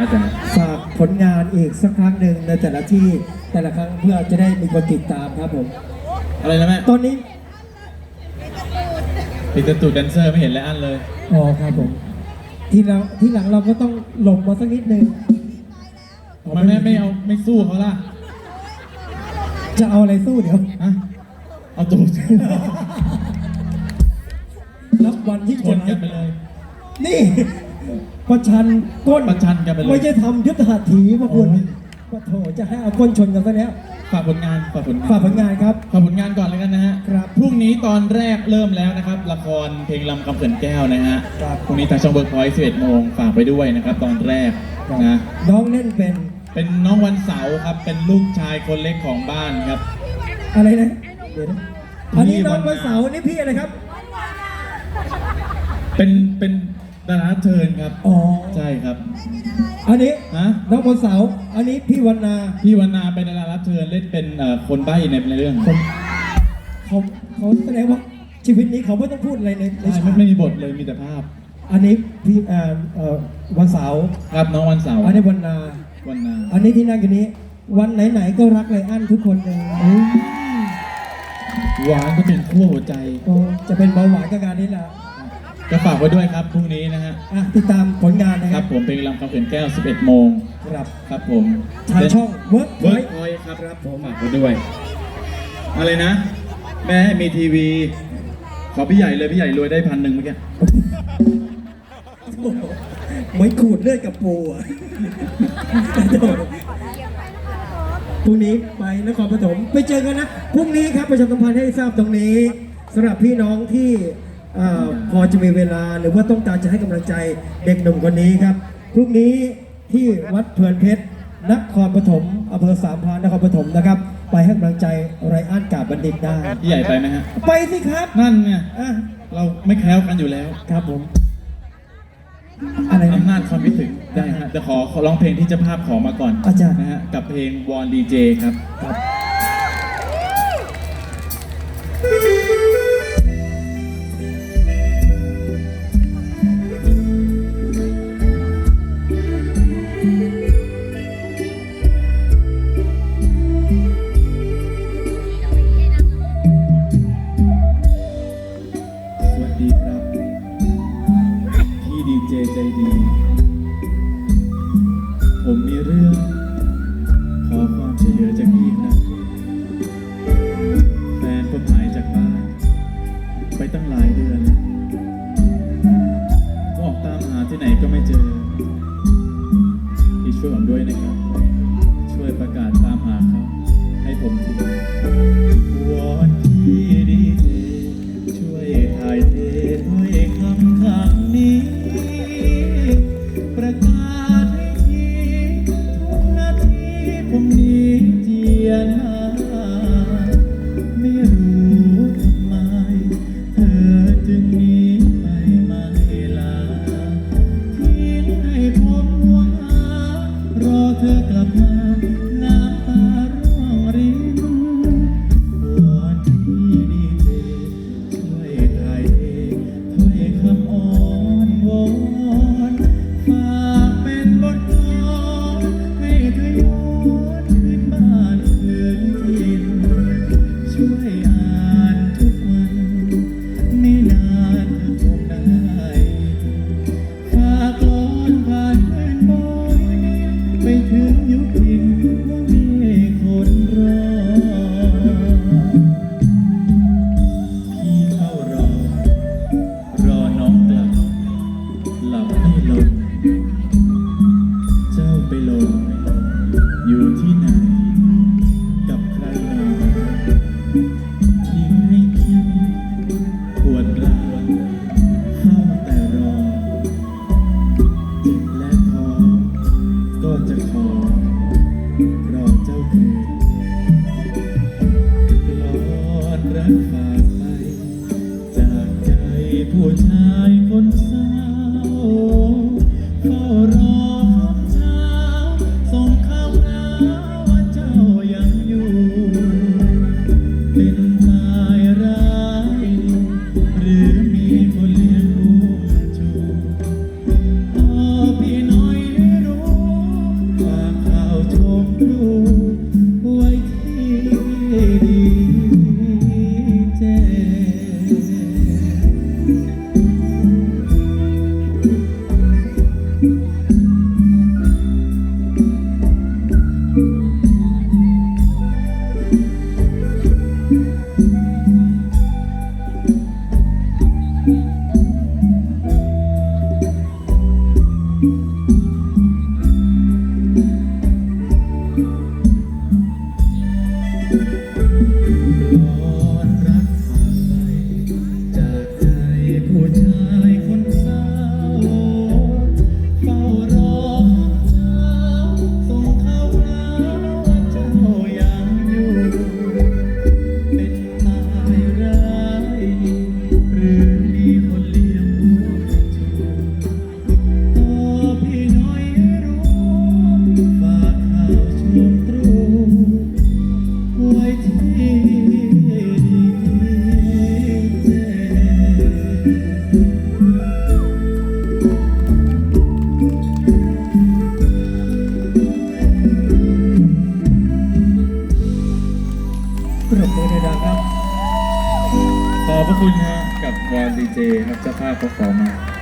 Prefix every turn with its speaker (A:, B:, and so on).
A: อาจารย์
B: ฝากผลงานอีกสักครั้งหนึ่งในแต่ละที่แต่ละครั้งเพื่อจะได้มีคนติดตามครับผม
A: อะไรนะแม่
B: ตอนนี้
A: ปิดประตูแดนเซอร์ไม่เห็นและอันเลย
B: อ๋อครับผม ทีหลังทีหลังเราก็ต้องหลบมาสักนิดนึง
A: ทำไมแม่ไม่เอาไม่สู้เขาล่ะ
B: จะเอาอะไรสู้เดี๋ยว
A: ฮะเอาตูด
B: รับวันที่
A: ช
B: จะ
A: น
B: ไล
A: กัน
B: ฟ์
A: ไปเลย
B: นี่ ประชันก้น
A: ประชันกันไปเลย
B: ไม่ใช่ทำยุทธหัตถีมาคุณปะโถจะให้เอาก้นชนกันซะแล้ว
A: ฝากผลงานฝากผลงาน
B: ฝากผลงานครับ
A: ฝากผลงานก่อนแล้วกันนะฮะ
B: ครับ
A: พรุ่งนี้ตอนแรกเริ่มแล้วนะครับ ละครเพลงลำคำเขินแก้วนะฮะ
B: ครับ
A: พรุ่งนี้ทางช่องเบิร์กพอยต์11โมงฝากไปด้วยนะครับ ตอนแรกนะ
B: น้องเล่นเป็น
A: เป็นน้องวันเสาร์ครับ เป็นลูกชายคนเล็กของบ้านครับ
B: อะไรนะเดี๋ยวนะอันนี้
A: พี่
B: น้อง
A: วั
B: วัน
A: นนา
B: เสาร์นี่พี่อะไรครับ
A: เป็นเป็น ดารารับเชิญครับ
B: อ๋อ
A: ใช่ครับ
B: อันนี้
A: ฮะ
B: น้องวันเสาร์อันนี้พี่วันนา
A: พี่วรรณาเป็นดารารับเชิญเล่นเป็นเอ่อคนใบ้ในเรื่อง
B: ผมเขาเขาแสดงว่าชีวิตนี้เขาไม่ต้องพูดอะไรในใน
A: ใช่
B: ฉา
A: ไม่
B: ก
A: ไม่มีบทเลยมีแต่ภาพ
B: อันนี้พี่เอ่อเอ่อวันเสาร์
A: ครับน้องวันเสาร์
B: อันนี้วันนา
A: วันนา
B: อันนี้ที่นั่งอยู่นี้ วันไหนๆก็รักไรอันทุกคนเลยอืม
A: หวานก็เป็นขั้วหัวใจ
B: โอ้จะเป็นเบาหวานกับงานนี้แหละ
A: ก็ฝากไว้ด้วยครับพรุ่งนี้นะฮะ
B: อะติดตามผลงานนะ
A: ค
B: ค
A: รั
B: รั
A: บบผมเพลงลำคำเขินแก้ว 11 โมง
B: ครับ
A: ครับผม
B: ทางช่องเวิร์ก
A: เวิ
B: ไว้
A: ร์กพอยต์ครับครับผมฝากไว้ด้วย อะไรนะ แม่มีทีวี ขอพี่ใหญ่เลยพี่ใหญ่รวยได้พันหนึ่งเมื่อกี้
B: เหมือนขูดเลือดกับปูอะพรุ่งนี้ไปนครปฐมไปเจอกันนะ พรุ่งนี้ครับประชาสัมพันธ์ให้ทราบตรงนี้สำหรับพี่น้องที่เอ่อ พอจะมีเวลาหรือว่าต้องการจะให้กำลังใจเด็กหนุ่มคนนี้ครับพรุ่งนี้ที่วัดเพลินเพชรนครปฐมอำเภอสามพรานนครปฐมนะครับ ไปให้กำลังใจไรอันกาบบัณฑิตได้
A: พี่ใหญ่ไปไหมฮะ
B: ไปสิครับ
A: นั่นไง
B: อะ
A: เราไม่แคล้วกันอยู่แล้ว
B: ครับผม อะไรนะ
A: อำนาจความคิดถึงได้ฮะจะขอขอร้องเพลงที่เจ้าภาพขอมาก่อน
B: อาจารย์
A: นะฮะกับเพลงวอนดีเจครับ
B: ครับ คุณฮะ กับวอนดีเจครับเจ้าภาพเขาขอมา